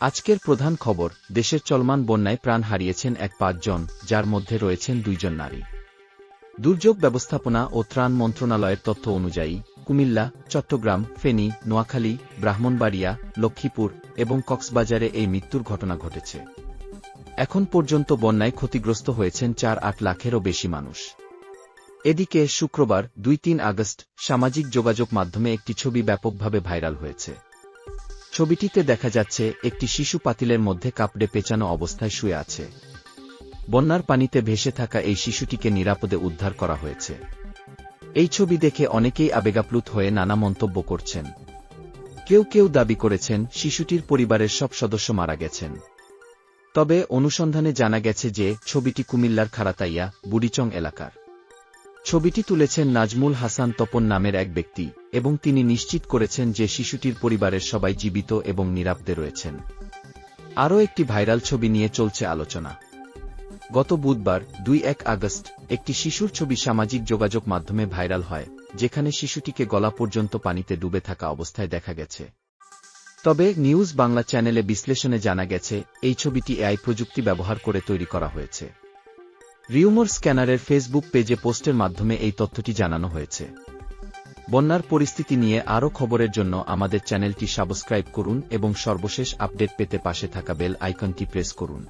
আজকের প্রধান খবর, দেশের চলমান বন্যায় প্রাণ হারিয়েছেন এক পাঁচজন, যার মধ্যে রয়েছেন দুইজন নারী। দুর্যোগ ব্যবস্থাপনা ও ত্রাণ মন্ত্রণালয়ের তথ্য অনুযায়ী, কুমিল্লা, চট্টগ্রাম, ফেনী, নোয়াখালী, ব্রাহ্মণবাড়িয়া, লক্ষ্মীপুর এবং কক্সবাজারে এই মৃত্যুর ঘটনা ঘটেছে। এখন পর্যন্ত বন্যায় ক্ষতিগ্রস্ত হয়েছেন চার আট লাখেরও বেশি মানুষ। এদিকে শুক্রবার দুই তিন আগস্ট সামাজিক যোগাযোগ মাধ্যমে একটি ছবি ব্যাপকভাবে ভাইরাল হয়েছে। ছবিটিতে দেখা যাচ্ছে একটি শিশু পাতিলের মধ্যে কাপড়ে পেঁচানো অবস্থায় শুয়ে আছে। বন্যার পানিতে ভেসে থাকা এই শিশুটিকে নিরাপদে উদ্ধার করা হয়েছে। এই ছবি দেখে অনেকেই আবেগাপ্লুত হয়ে নানা মন্তব্য করছেন। কেউ কেউ দাবি করেছেন শিশুটির পরিবারের সব সদস্য মারা গেছেন। তবে অনুসন্ধানে জানা গেছে যে ছবিটি কুমিল্লার খারাতাইয়া, বুড়িচং এলাকার। ছবিটি তুলেছেন নাজমুল হাসান তপন নামের এক ব্যক্তি, এবং তিনি নিশ্চিত করেছেন যে শিশুটির পরিবারের সবাই জীবিত এবং নিরাপদে রয়েছেন। আরও একটি ভাইরাল ছবি নিয়ে চলছে আলোচনা। গত বুধবার, দুই এক আগস্ট, একটি শিশুর ছবি সামাজিক যোগাযোগ মাধ্যমে ভাইরাল হয়, যেখানে শিশুটিকে গলা পর্যন্ত পানিতে ডুবে থাকা অবস্থায় দেখা গেছে। তবে, নিউজ বাংলা চ্যানেলে বিশ্লেষণে জানা গেছে, এই ছবিটি এআই প্রযুক্তি ব্যবহার করে তৈরি করা হয়েছে। রিউমর স্ক্যানারের ফেসবুক পেজে পোস্টের মাধ্যমে এই তথ্যটি জানানো হয়েছে। বন্যার পরিস্থিতি নিয়ে আরও খবরের জন্য আমাদের চ্যানেলটি সাবস্ক্রাইব করুন এবং সর্বশেষ আপডেট পেতে পাশে থাকা বেল আইকনটি প্রেস করুন।